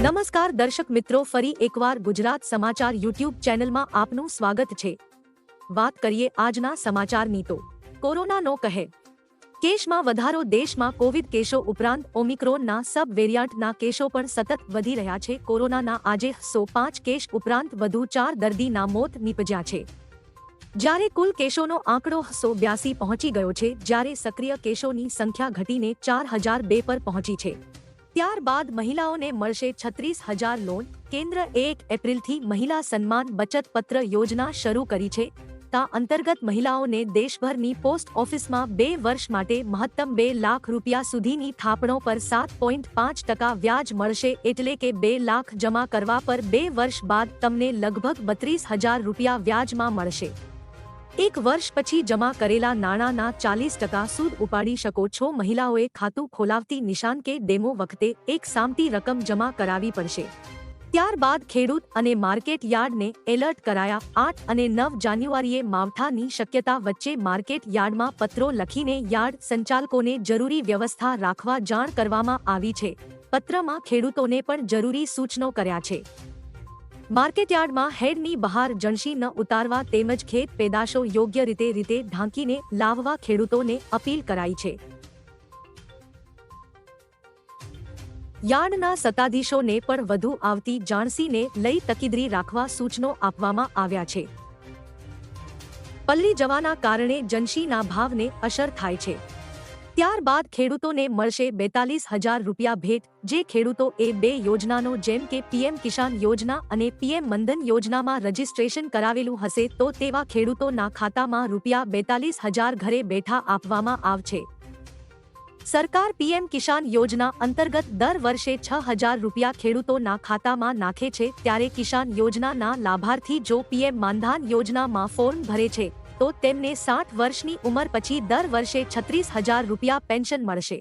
નમસ્કાર દર્શક મિત્રો, ફરી એકવાર ગુજરાત સમાચાર યુટ્યુબ ચેનલમાં આપનું સ્વાગત છે. વાત કરીએ આજના સમાચારની તો, કોરોનાનો કહે. કેસમાં વધારો દેશમાં કોવિડ કેસો ઉપરાંત ઓમિક્રોનના સબ વેરિયન્ટના કેસો પણ સતત વધી રહ્યા છે. કોરોનાના આજે સો પાંચ કેસ ઉપરાંત વધુ ચાર દર્દીના મોત નીપજ્યા છે. જ્યારે કુલ કેસોનો આંકડો સો બ્યાસી પહોંચી ગયો છે, જ્યારે સક્રિય કેસોની સંખ્યા ઘટીને ચાર હજાર બે પર પહોંચી છે. ત્યારબાદ મહિલાઓને મળશે છત્રીસ હજાર લોન કેન્દ્ર એક એપ્રિલથી મહિલા સન્માન બચત પત્ર યોજના શરૂ કરી છે. તા અંતર્ગત મહિલાઓને દેશભરની પોસ્ટ ઓફિસમાં બે વર્ષ માટે મહત્તમ બે લાખ રૂપિયા સુધીની થાપણો પર સાત પોઈન્ટ પાંચ ટકા વ્યાજ મળશે એટલે કે બે લાખ જમા કરવા પર બે વર્ષ બાદ તમને લગભગ બત્રીસ હજાર રૂપિયા વ્યાજમાં મળશે. એક વર્ષ પછી જમા કરેલા નાણાંના ચાલીસ ટકા સૂદ ઉપાડી શકો છો. મહિલાઓએ ખાતું ખોલાવતી નિશાન કે ડેમો વખતે એક સામટી રકમ જમા કરાવી પડશે. ત્યારબાદ ખેડૂત અને માર્કેટ યાર્ડને એલર્ટ કરાયા. આઠ અને નવ જાન્યુઆરીએ માવઠાની શક્યતા વચ્ચે માર્કેટ યાર્ડમાં પત્રો લખીને યાર્ડ સંચાલકોને જરૂરી વ્યવસ્થા રાખવા જાણ કરવામાં આવી છે. પત્રમાં ખેડૂતોને પણ જરૂરી સૂચનો કર્યા છે. માર્કેટયાર્ડમાં હેડની બહાર જણસી ન ઉતારવા તેમજ ખેત પેદાશો યોગ્ય રીતે રીતે ઢાંકીને લાવવા ખેડૂતોને અપીલ કરાઈ છે. યાર્ડના સત્તાધીશોને પણ વધુ આવતી જાણસીને લઈ તકીદરી રાખવા સૂચનો આપવામાં આવ્યા છે. પલ્લી જવાના કારણે જનશીના ભાવને અસર થાય છે. ત્યારબાદ ખેડૂતોને મળશે બેતાલીસ હજાર રૂપિયા ભેટ, જે ખેડૂતો એ બે યોજનાનો જેમ કે પીએમ કિસાન યોજના અને પીએમ મંધન યોજનામાં રજીસ્ટ્રેશન કરાવેલું હશે, તો તેવા ખેડૂતોના ખાતામાં રૂપિયા બેતાલીસ હજાર ઘરે બેઠા આપવામાં આવશે. સરકાર પીએમ કિસાન યોજના અંતર્ગત દર વર્ષે છ હજાર રૂપિયા ખેડૂતોના ખાતામાં નાખે છે, ત્યારે કિસાન યોજનાના લાભાર્થી જો પીએમ માનધાન યોજનામાં ફોર્મ ભરે છે તો તેમને સાઠ વર્ષની ઉંમર પછી દર વર્ષે છત્રીસ હજાર રૂપિયા પેન્શન મળશે.